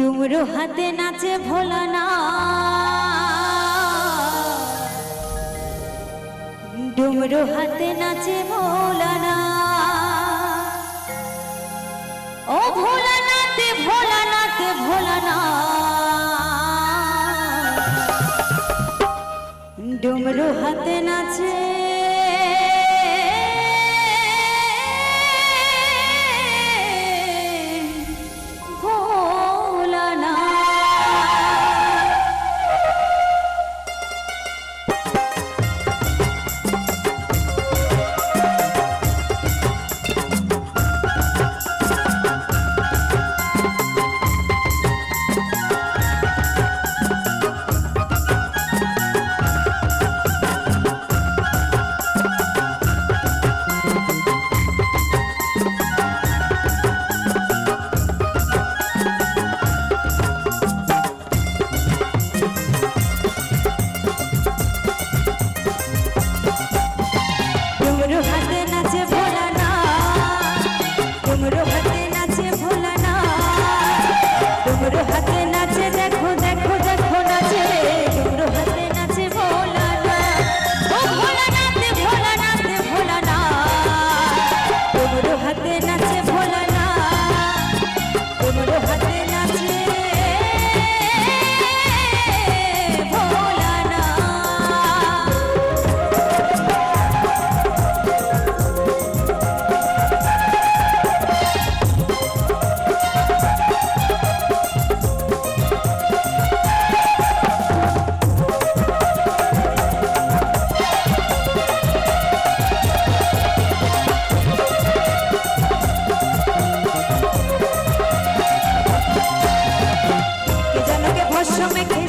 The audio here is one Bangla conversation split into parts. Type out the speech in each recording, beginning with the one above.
ডুমরু হাতে নাচে ভোল না ডুমরো হাতে নাচে ভোল না ও ভোলা নাতে ভোলা নাতে ভোল না ডুমরু হাতে নাচে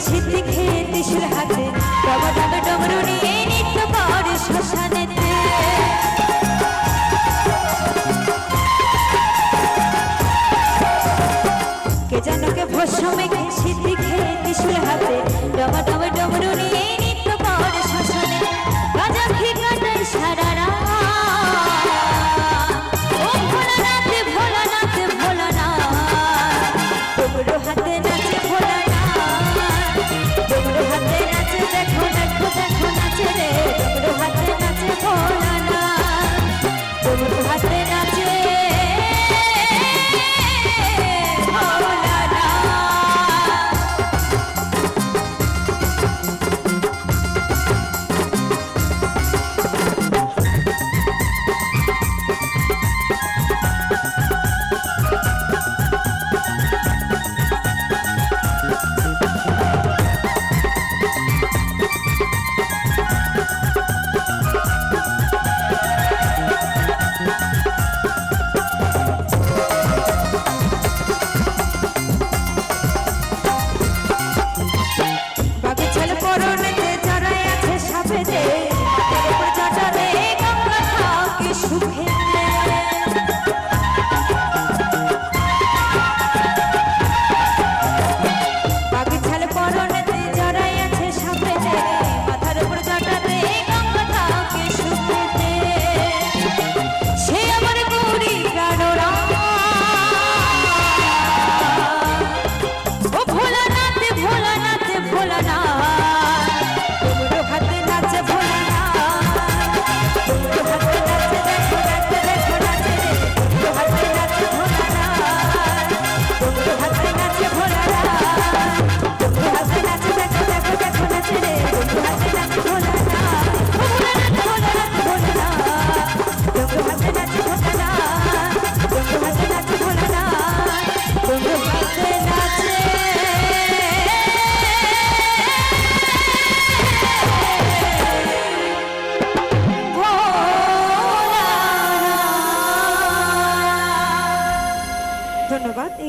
ঝিতে খেয়ে টিসুর হাতে। ডবা ডবা ডমরু নিয়ে নিত্য পরে শ্মশানেতে কে জানো কে মেঘে ঝিতে খেয়ে টিসুর হাতে। ডবা ডবা ডমরু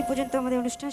এই পর্যন্ত আমাদের অনুষ্ঠান